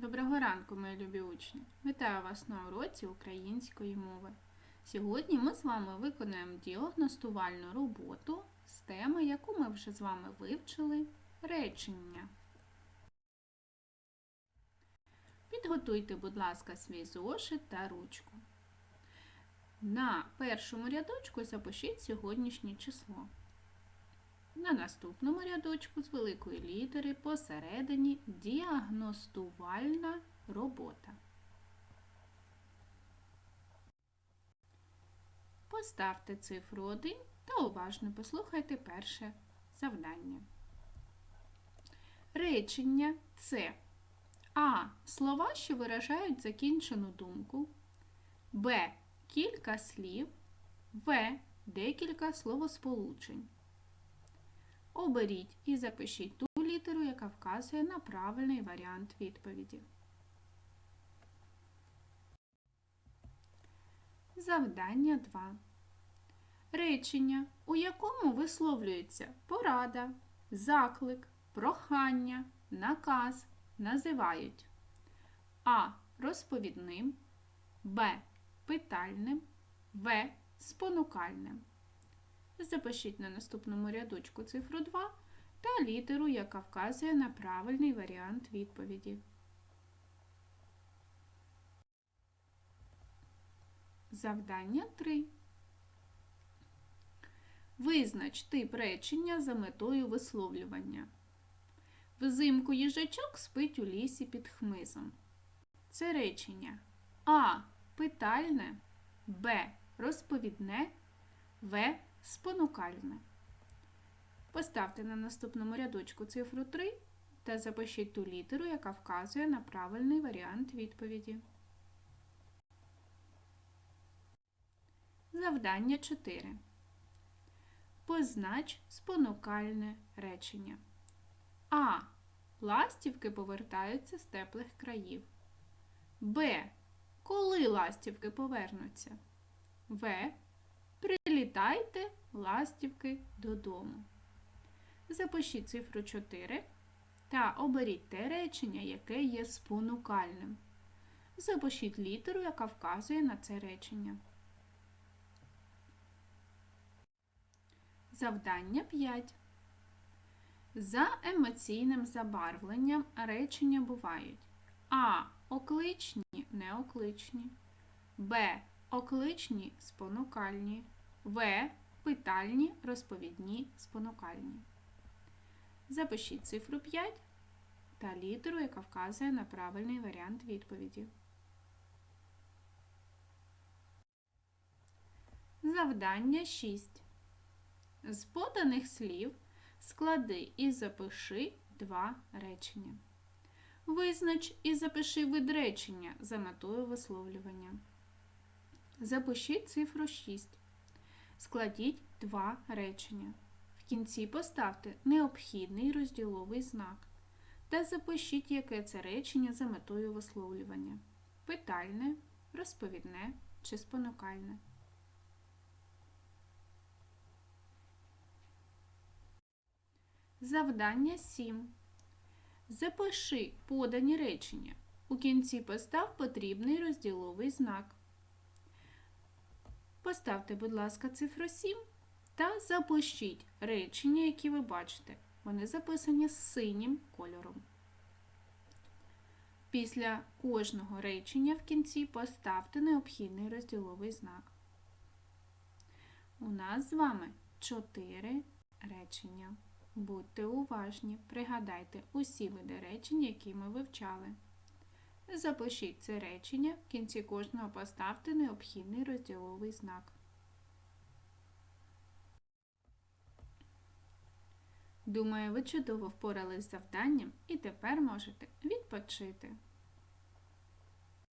Доброго ранку, мої любі учні! Вітаю вас на уроці української мови. Сьогодні ми з вами виконаємо діагностувальну роботу з теми, яку ми вже з вами вивчили речення. Підготуйте, будь ласка, свій зошит та ручку. На першому рядочку запишіть сьогоднішнє число. На наступному рядочку з великої літери посередині діагностувальна робота. Поставте цифру 1 та уважно послухайте перше завдання. Речення це А. Слова, що виражають закінчену думку, Б. Кілька слів, В. Декілька словосполучень. Оберіть і запишіть ту літеру, яка вказує на правильний варіант відповіді. Завдання 2. Речення, у якому висловлюється порада, заклик, прохання, наказ називають А. Розповідним, Б. Питальним, В. Спонукальним. Запишіть на наступному рядочку цифру 2 та літеру, яка вказує на правильний варіант відповіді. Завдання 3. Визнач тип речення за метою висловлювання. Взимку їжачок спить у лісі під хмизом. Це речення А. Питальне, Б. Розповідне, В спонукальне. Поставте на наступному рядочку цифру 3 та запишіть ту літеру, яка вказує на правильний варіант відповіді. Завдання 4. Познач спонукальне речення. А. Ластівки повертаються з теплих країв. Б. Коли ластівки повернуться? В. Прилітайте ластівки додому. Запишіть цифру 4 та оберіть те речення, яке є спонукальним. Запишіть літеру, яка вказує на це речення. Завдання 5. За емоційним забарвленням речення бувають А. Окличні, неокличні, Б. Окличні спонукальні, В. Питальні, розповідні, спонукальні. Запишіть цифру 5 та літеру, яка вказує на правильний варіант відповіді. Завдання 6. З поданих слів склади і запиши два речення. Визнач і запиши вид речення за метою висловлювання. Запишіть цифру 6. Складіть два речення. В кінці поставте необхідний розділовий знак та запишіть, яке це речення за метою висловлювання. Питальне, розповідне чи спонукальне. Завдання 7. Запиши подані речення. У кінці постав потрібний розділовий знак. Поставте, будь ласка, цифру 7 та запишіть речення, які ви бачите. Вони записані з синім кольором. Після кожного речення в кінці поставте необхідний розділовий знак. У нас з вами 4 речення. Будьте уважні, пригадайте усі види речень, які ми вивчали. Запишіть це речення, в кінці кожного поставте необхідний розділовий знак. Думаю, ви чудово впорались з завданням і тепер можете відпочити.